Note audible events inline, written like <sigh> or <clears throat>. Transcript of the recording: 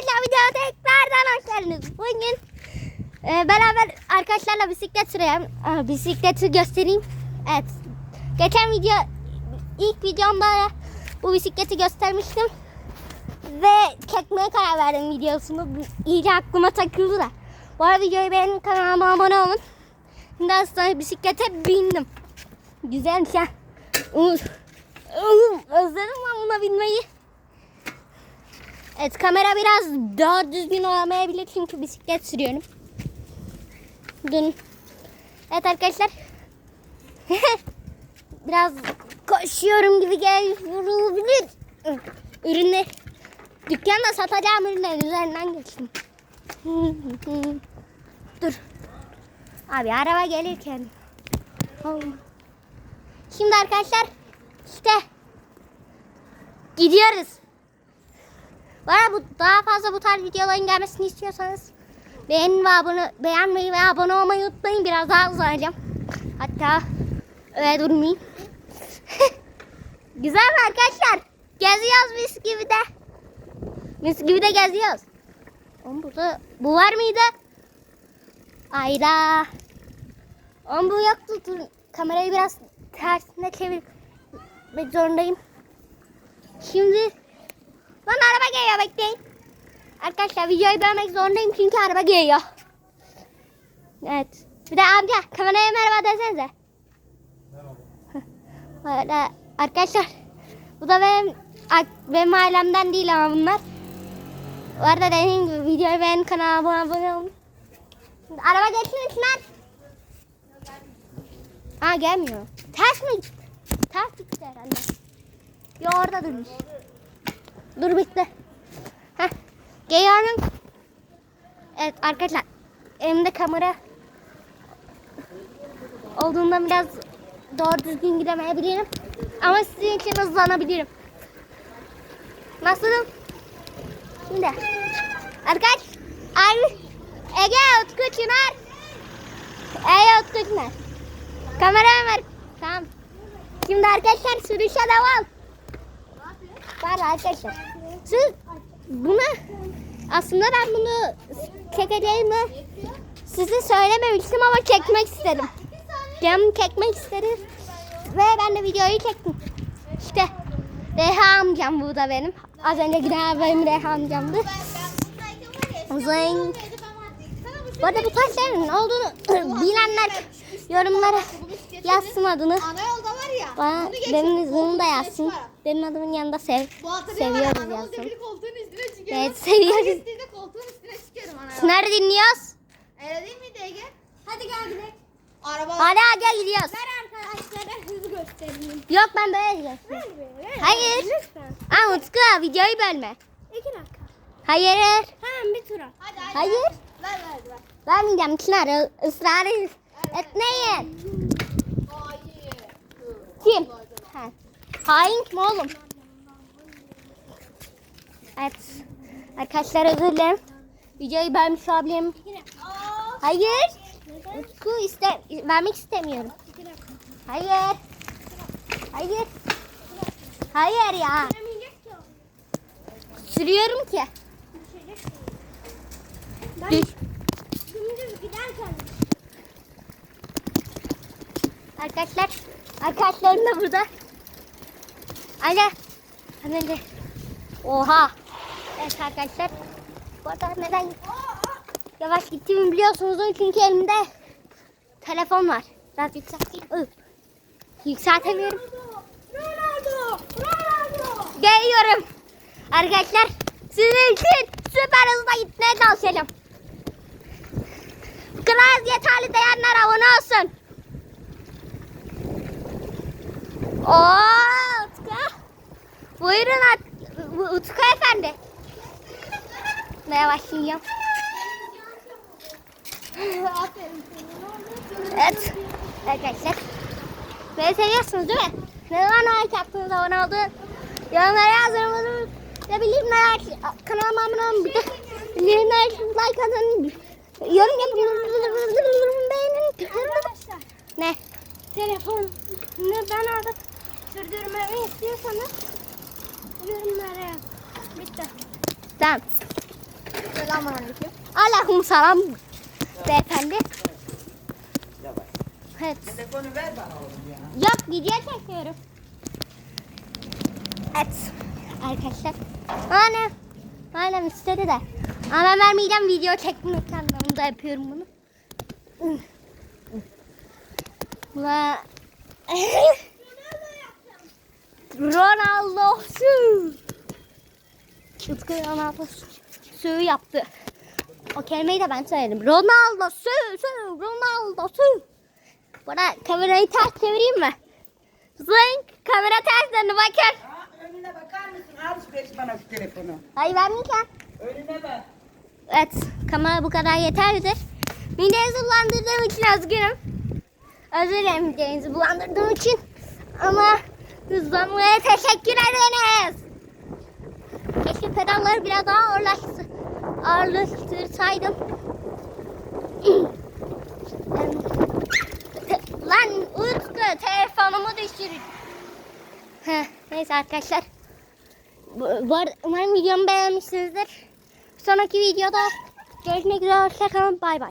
Arkadaşlar videoya tekrardan hoş geldiniz. Bugün e, beraber arkadaşlarla bisiklet sürüyorum. Aa, bisikleti göstereyim. Evet. Geçen video ilk videomda bu bisikleti göstermiştim. Ve çekmeye karar verdim videosunu. İyice aklıma takıldı da. Bu arada videoyu beğenin kanalıma abone olun. Şimdi sonra bisiklete bindim. Güzelmiş ha. Özledim ben buna binmeyi. Evet kamera biraz daha düzgün olamayabilir çünkü bisiklet sürüyorum. Dün. Evet arkadaşlar. <laughs> biraz koşuyorum gibi geliyor. Ürünler. Dükkanda satacağım ürünlerin üzerinden geçtim. <laughs> Dur. Abi araba gelirken. Şimdi arkadaşlar işte gidiyoruz. Arada bu, daha fazla bu tarz videoların gelmesini istiyorsanız beğenin ve abone, beğenmeyi ve abone olmayı unutmayın. Biraz daha uzayacağım. Hatta öyle durmayayım. <laughs> Güzel mi arkadaşlar? Geziyoruz mis gibi de. Mis gibi de geziyoruz. Oğlum burada bu var mıydı? Ayda. Oğlum bu yoktu. Dur, kamerayı biraz tersine çevirmek zorundayım. Şimdi Lan araba geliyor bekleyin. Arkadaşlar videoyu bölmek zorundayım çünkü araba geliyor. Evet. Bir de amca kameraya merhaba desenize. Merhaba. arkadaşlar bu da benim benim ailemden değil ama bunlar. Bu arada dediğim gibi videoyu beğenin kanalıma abone olun. Araba geçsin lan. Ha gelmiyor. Ters mi? Ters gitti herhalde. Yo orada durmuş. Dur bitti. Heh. Geliyorum. Evet arkadaşlar. Elimde kamera olduğunda biraz doğru düzgün gidemeyebilirim. Ama sizin için hızlanabilirim. Nasılım? Şimdi. Arkadaş. Abi. Ege Utku Çınar. Ege Utku Çınar. Kameraya ver. Tamam. Şimdi arkadaşlar sürüşe devam. Var arkadaşlar. Siz bunu aslında ben bunu çekeceğimi size söylememiştim ama çekmek istedim. Canım çekmek istedim. Ve ben de videoyu çektim. İşte Reha amcam bu da benim. Az önce giden benim Reha amcamdı. Zeng. Bu arada bu taşların ne olduğunu <clears throat> bilenler yorumlara yazsın adını. Bana, bunu benim de O yazsın. Benim adımın yanında sev, seviyoruz yazsın. koltuğun üstüne çıkıyorum. Evet, seviyoruz. Hangisinde koltuğun üstüne çıkıyorum ana yolda. Nerede dinliyoruz? Öyle değil miydi Ege? Hadi gel gidelim. Araba. Hadi hadi gidiyoruz. Ver arkadaşlara hızı göstereyim. Yok ben böyle gidiyorum. Hayır. Lütfen. Aa Utku videoyu bölme. İki dakika. Hayır. Hemen bir tur at. Hadi hadi. Hayır. Ver ver ver. Vermeyeceğim Çınar ısrar etmeyin. Hayır. Kim? Ha. Hain kim oğlum? Evet. Arkadaşlar özür dilerim. Videoyu dakika. Aa, Hayır. Utku iste vermek istemiyorum. Hayır. Hayır. Hayır ya. Sürüyorum ki. Ben Düş. Arkadaşlar. Arkadaşlarım da burada. Anne. Anne. Oha. Evet arkadaşlar. Bu arada neden yavaş gittiğimi biliyorsunuz çünkü elimde telefon var. Biraz yükselteyim. Ih. Yükseltemiyorum. Ronaldo! Ronaldo! Geliyorum. Arkadaşlar sizin için süper hızla gitmeye çalışacağım. Klas yeterli diyenler abone olsun. Oo. Buyurun At- Utku efendi. Ne başlayacağım. Evet. Arkadaşlar. Beni seviyorsunuz değil mi? Ne zaman like yaptığınız zaman oldu? Yorumlara yazın. Ne bileyim ne kanalıma abone olun. Bir de bildirimler like atın. Yorum yapın. Beğenin. Arkadaşlar Ne? telefonu ben orada sürdürmemi istiyorsanız Tamam. Selamünaleyküm. Aleyküm selam beyefendi. Evet. Telefonu ver bana oğlum ya. Yok video çekiyorum. Evet. Arkadaşlar. Anne. Annem istedi de. Ama ben vermeyeceğim video çekmek anlamında yapıyorum bunu. Ve <laughs> Ronaldo su. Utku Ronaldo su yaptı. O kelimeyi de ben söyledim. Ronaldo su su Ronaldo su. Bana kamerayı ters çevireyim mi? Zınk kamera ters döndü bakın. Önüne bakar mısın? Al ver bana şu telefonu. Hayır vermeyeceğim. Önüne bak. Evet kamera bu kadar yeterlidir. Midenizi bulandırdığım için üzgünüm. Özür dilerim midenizi bulandırdığım için. Ama hızlanmaya teşekkür ederiz. Keşke pedalları biraz daha ağırlaştı, ağırlaştırsaydım. <clears throat> Lan Utku telefonumu düşürün. Heh, neyse arkadaşlar. Bu, bu umarım videomu beğenmişsinizdir. Sonraki videoda görüşmek üzere. Hoşçakalın. Bay bay.